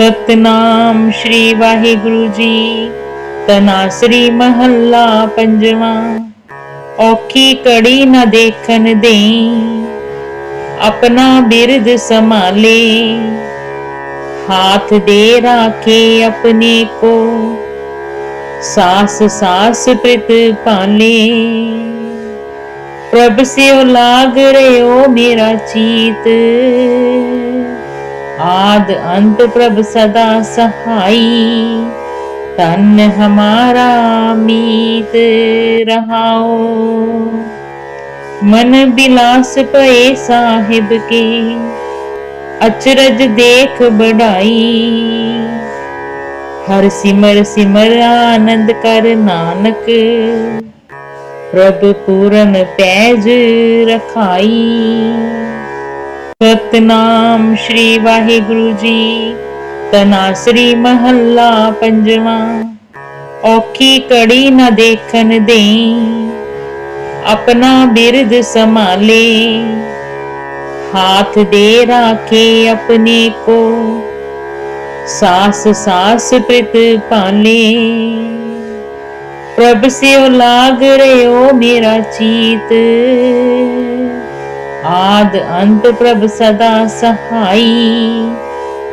ਸਤਨਾਮ ਸ੍ਰੀ ਵਾਹਿਗੁਰੂ ਜੀ। ਤਨਾਸਰੀ ਮਹੱਲਾ ਪੰਜਵਾਂ। ਔਖੀ ਕੜੀ ਨਾ ਦੇਖਣ ਦੇਈ। ਆਪਣਾ ਬਿਰਦ ਸੰਭਾਲੇ। ਹਾਥ ਦੇ ਰਾਖੇ ਆਪਣੇ ਕੋ। ਸਾਸ ਸਾਸ ਪ੍ਰਿਤ ਪਾਲੇ ਪ੍ਰਭ ਸਿਉ ਲਾਗ ਰਿਓ ਮੇਰਾ ਚੀਤ। ਆਦ ਅੰਤ ਪ੍ਰਭ ਸਦਾ ਸਹਾਈ। ਤਨ ਹਮਾਰਾ ਮੀਤ ਰਹਾਓ ਮਨ ਬਿਲਾਸ ਪਏ ਸਾਹਿਬ ਕੀ, ਅਚਰਜ ਦੇਖ ਬੜਾਈ ਹਰ ਸਿਮਰ ਸਿਮਰ ਆਨੰਦ ਕਰ ਨਾਨਕ, ਪ੍ਰਭ ਪੂਰਨ ਪੈਜ ਰਖਾਈ। ਸਤਨਾਮ ਸ਼੍ਰੀ ਵਾਹਿਗੁਰੂ ਜੀ ਤਨਾਸਰੀ ਮਹੱਲਾ ਪੰਜਵਾਂ ਔਖੀ ਕੜੀ ਨਾ ਦੇਖਣ ਦੇਈ ਆਪਣਾ ਬਿਰਦ ਸੰਭਾਲੇ हाथ दे राखे अपने को सास सास प्रित पाले प्रभ से लाग रहे हो मेरा चीत ਆਦ ਅੰਤ ਪ੍ਰਭ ਸਦਾ ਸਹਾਈ।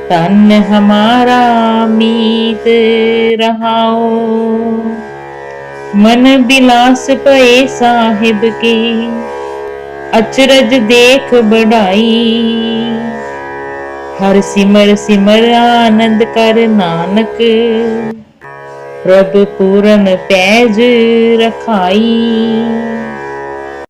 ਤਨ ਹਮਾਰਾ ਮੀਤ ਰਹਾਓ ਮਨ ਬਿਲਾਸ ਪਏ ਸਾਹਿਬ ਕੇ, ਅਚਰਜ ਦੇਖ ਬੜਾਈ ਹਰ ਸਿਮਰ ਸਿਮਰ ਆਨੰਦ ਕਰ ਨਾਨਕ, ਪ੍ਰਭ ਪੂਰਨ ਪੈਜ ਰਖਾਈ।